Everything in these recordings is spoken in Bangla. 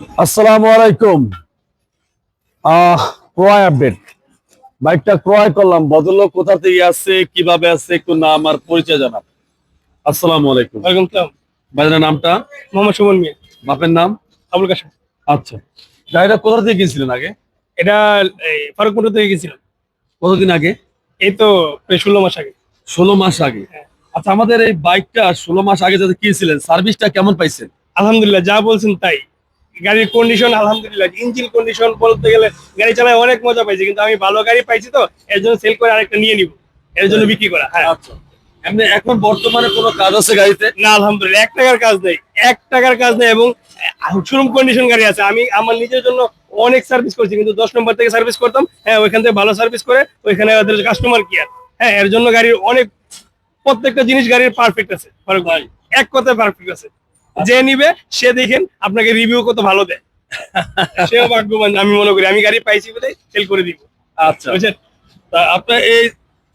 আসসালামু আলাইকুম। আহ ক্রয় আপডেট। বাইকটা ক্রয় করলাম। ভদ্রলোক কোথা থেকে আসছে কীভাবে আসছে একটু নাম আর পরিচয় জানাব আসসালামু আলাইকুম। ওয়ালাইকুম ভাইজানের নামটা? মোহাম্মদ সুমন মিয়া। বাপের নাম? আবুল কাশেম। আচ্ছা। গাড়িটা কোথা থেকে গিয়েছিলেন আগে? এটা ফারুকপুর থেকে গেছিলাম কতদিন আগে? এই তো ষোলো মাস আগে। ষোলো মাস আগে। আচ্ছা আমাদের এই বাইকটা ষোলো মাস আগে যাতে কিনেছিলেন সার্ভিসটা কেমন পাইছেন? আলহামদুলিল্লাহ যা বলছেন তাই। গাড়ির কন্ডিশন আলহামদুলিল্লাহ। ইঞ্জিন কন্ডিশন বলতে গেলে গাড়ি চালায় অনেক মজা পাইছি কিন্তু আমি ভালো গাড়ি পাইছি তো এর জন্য সেল করে আরেকটা নিয়ে নিব। এর জন্য বিক্রি করা হ্যাঁ। আচ্ছা। এমনি এখন বর্তমানে কোনো কাজ আছে গাড়িতে? না আলহামদুলিল্লাহ এক টাকার কাজ নেই এক টাকার কাজ নেই এবং শোরুম কন্ডিশন গাড়ি আছে। আমি আমার নিজের জন্য অনেক সার্ভিস করছি কিন্তু দশ নম্বর থেকে সার্ভিস করতাম হ্যাঁ ওইখান থেকে ভালো সার্ভিস করে ওইখানে ওদের কাস্টমার কেয়ার হ্যাঁ এর জন্য গাড়ির অনেক প্রত্যেকটা জিনিস গাড়ির পারফেক্ট আছে। এক কথায় পারফেক্ট আছে। যে নিবে সে দেখেন আপনাকে রিভিউ কত ভালো দেয়। সেও ভাগ্যবান আমি মনে করি। আমি গাড়ি পাইছি বলে সেল করে দিব। আচ্ছা। বুঝছেন? তা আপনার এই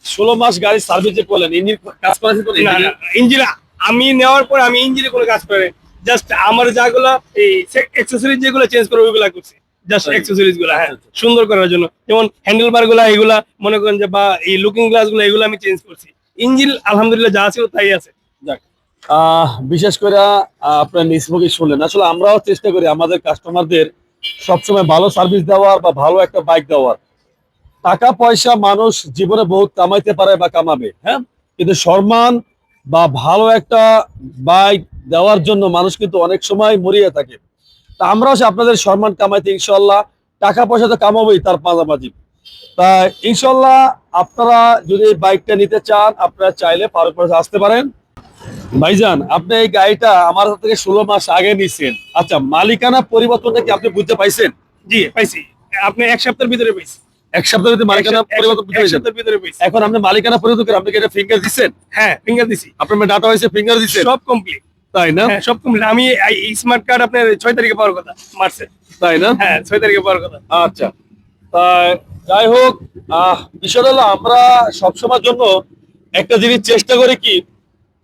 ষোলো মাস গাড়ি সার্ভিস করলেন ইঞ্জিন কাজ করেছে ইঞ্জিন আমি নেওয়ার পর আমি ইঞ্জিনে কোনো কাজ করে জাস্ট আমার যাগুলো এই অ্যাক্সেসরিজ যেগুলো চেঞ্জ করে ওইগুলা করছি। জাস্ট আচ্ছা। অ্যাক্সেসরিজগুলা হ্যাঁ আচ্ছা। সুন্দর করার জন্য। যেমন হ্যান্ডেল বারগুলা এগুলা মনে করেন যে বা এই লুকিং গ্লাসগুলো এগুলো আমি চেঞ্জ করছি। ইঞ্জিন আলহামদুলিল্লাহ যা ছিল তাই আছে। বিশেষ করে আপনার নিষ্পকি শুনলেন। আসলে আমরাও চেষ্টা করি আমাদের কাস্টমারদের সবসময় ভালো সার্ভিস দেওয়ার বা ভালো একটা বাইক দেওয়ার। টাকা, পয়সা মানুষ জীবনে বহুত কামাইতে পারে বা কামাবে হ্যাঁ? কিন্তু সম্মান বা ভালো একটা বাইক দেওয়ার জন্য মানুষ কিন্তু অনেক সময় মরিয়ে থাকে। তা আমরাও আপনাদের সম্মান কামাইতে ইনশাল্লাহ টাকা, পয়সা তো কামাবোই তার পাশাপাশি। তা ইনশাল্লাহ আপনারা যদি বাইকটা নিতে চান, আপনারা চাইলে ফারুক আসতে পারেন। ভাইজান আপনি এই গাড়িটা আমার হাত থেকে ষোলো মাস আগে নিছেন। আচ্ছা মালিকানা পরিবর্তনটা কি আপনি বুঝতে পাইছেন? জি পাইছি। আপনি এক সপ্তাহের ভিতরে পাইছি। এক সপ্তাহের ভিতরে মালিকানা পরিবর্তন সপ্তাহের ভিতরে পাইছি। এখন আপনি মালিকানা পরিবর্তন করে আপনি কি এটা ফিঙ্গার হ্যাঁ ফিঙ্গার দিছি। আপনার ডাটা হয়েছে ফিঙ্গার সব কমপ্লিট তাই না? হ্যাঁ সব কমপ্লিট আমি স্মার্ট কার্ড আপনার ছয় তারিখে পাওয়ার কথা মার্চে তাই না? হ্যাঁ ছয় তারিখে পাওয়ার কথা। আচ্ছা। তা যাই হোক আহ বিষয়টা হলো আমরা সবসময়ের জন্য একটা জিনিস চেষ্টা করি কি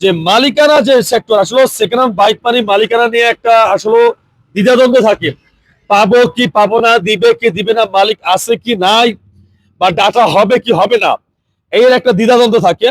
যে মালিকানা যে সেক্টর আসলে সেকেন্ড হ্যান্ড বাইক মানে মালিকানা নিয়ে একটা আসলে দ্বিধাদ্বন্দ্ব থাকে। পাবো কি পাবো না দিবে কি দিবে না মালিক আছে কি নাই বা ডাটা হবে কি হবে না এর একটা দ্বিধাদ্বন্দ্ব থাকে।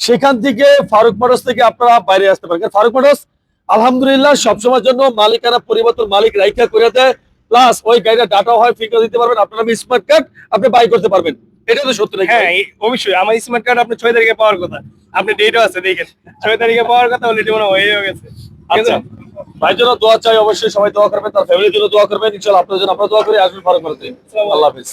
সেখান থেকে ফারুক মোটরস থেকে আপনারা বাইরে আসতে পারেন। ফারুক মোটরস আলহামদুলিল্লাহ সবসময়ের জন্য মালিকানা পরিবর্তন মালিক রাইখা করে দেয়। প্লাস ওই গাড়িটা ডাটা হয় ফিঙ্গার দিতে পারবেন। আপনারা স্মার্ট কার্ড আপনি বাই করতে পারবেন। এটা তো সত্য হ্যাঁ অবশ্যই। আমার স্মার্ট কার্ড আপনি ছয় তারিখে পাওয়ার কথা। আপনি ডেটও আছে দেখেন। ছয় তারিখে পাওয়ার কথা অলরেডি মনে হয়ে গেছে? আচ্ছা ভাই জন্য দোয়া চাই অবশ্যই সবাই দোয়া করবেন তার ফ্যামিলির জন্য দোয়া করবেন। ইনশাআল্লাহ আপনার জন্য আমরা দোয়া করে আসবেন ফারুক করতে আল্লাহ হাফিজ।